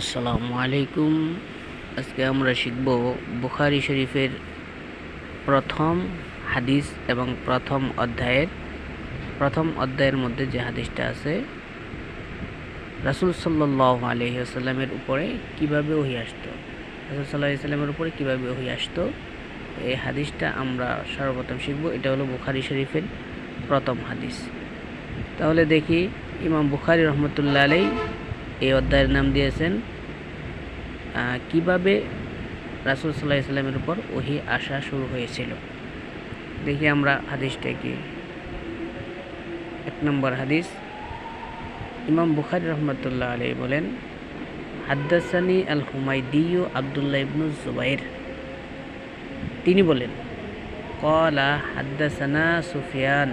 আসসালামু আলাইকুম। আজকে আমরা শিখব বুখারি শরীফের প্রথম হাদিস এবং প্রথম অধ্যায়ের প্রথম অধ্যায়ের মধ্যে যে হাদিসটা আছে, রাসুল সাল্লাহ আলহি আসাল্লামের উপরে কীভাবে ওহি আসতো? রাসুল সাল্লাহ সাল্লামের উপরে কীভাবে ওহি আসতো? এই হাদিসটা আমরা সর্বপ্রথম শিখব। এটা হলো বুখারি শরীফের প্রথম হাদিস। তাহলে দেখি, ইমাম বুখারি রহমতুল্লাহ আলাই এই অধ্যায়ের নাম দিয়েছেন কীভাবে রাসুল সাল্লাহ ইসলামের উপর ওহি আসা শুরু হয়েছিল। দেখি আমরা হাদিসটা কি। এক নম্বর হাদিস, ইমাম বুখারি রহমতুল্লাহ আলী বলেন, হাদ্দাসানি আল হুমাইদিউ আবদুল্লাহ ইবনু জুবাইর। তিনি বলেন, কলা হাদ্দাসানা সুফিয়ান।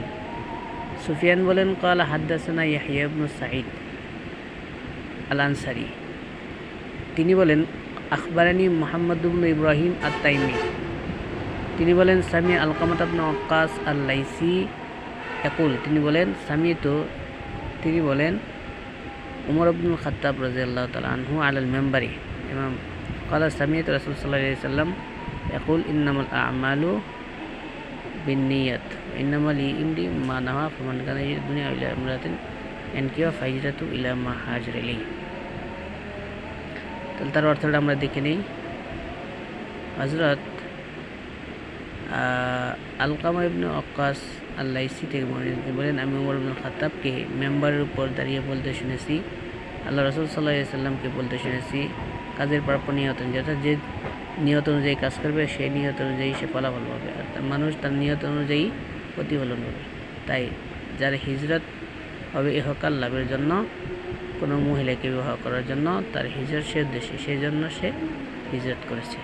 সুফিয়ান বলেন, কলা হাদ্দাসানা ইয়াহিয়া ইবনু সাঈদ। আল আনসারি তিনি বলেন, আখবরানি মোহাম্মদ ইবনু ইব্রাহিম আত তাইমি তিনি বলেন, সামি আলকামাত আক্কাস আল লাইসি একুল তিনি বলেন সামি তো তিনি বলেন, উমর আব্দুল খাত্তাব রাজি আল্লাহ তালা আনহু আলাল মেম্বারি ইমাম কালা সামিয়ত রসুল সাল্লাহ সাল্লাম একুল ইন্নামাল আমালু বিনিয়ত ইন্নামাল ইমরি মা নাহা ফমান কানা দুনিয়া ইলা ইমরাতিন এনকিয়া ফাইজরাতু ইলা মা হাজর আলী তাহলে তার অর্থটা আমরা দেখে নিই। হজরত আলকামা ইবনে অক্কাস আল্লাইসি থেকে বর্ণিত, তিনি বলেন, আমি উমর ইবনুল খাত্তাবকে মেম্বারের উপর দাঁড়িয়ে বলতে শুনেছি, আল্লাহ রসুল সাল্লাহ সাল্লামকে বলতে শুনেছি, কাজের প্রাপ্য নিয়ত অর্থাৎ যে নিয়ত অনুযায়ী কাজ করবে সেই নিয়ত অনুযায়ী সে ফলাফল পাবে, আর মানুষ তার নিয়ত অনুযায়ী প্রতিফলন পাবে। তাই যার হিজরত হবে ইহকাল লাভের জন্য কোনো মহিলাকে বিবাহ করার জন্য তার হিজরত সে উদ্দেশ্যে সেই জন্য সে হিজরত করেছে।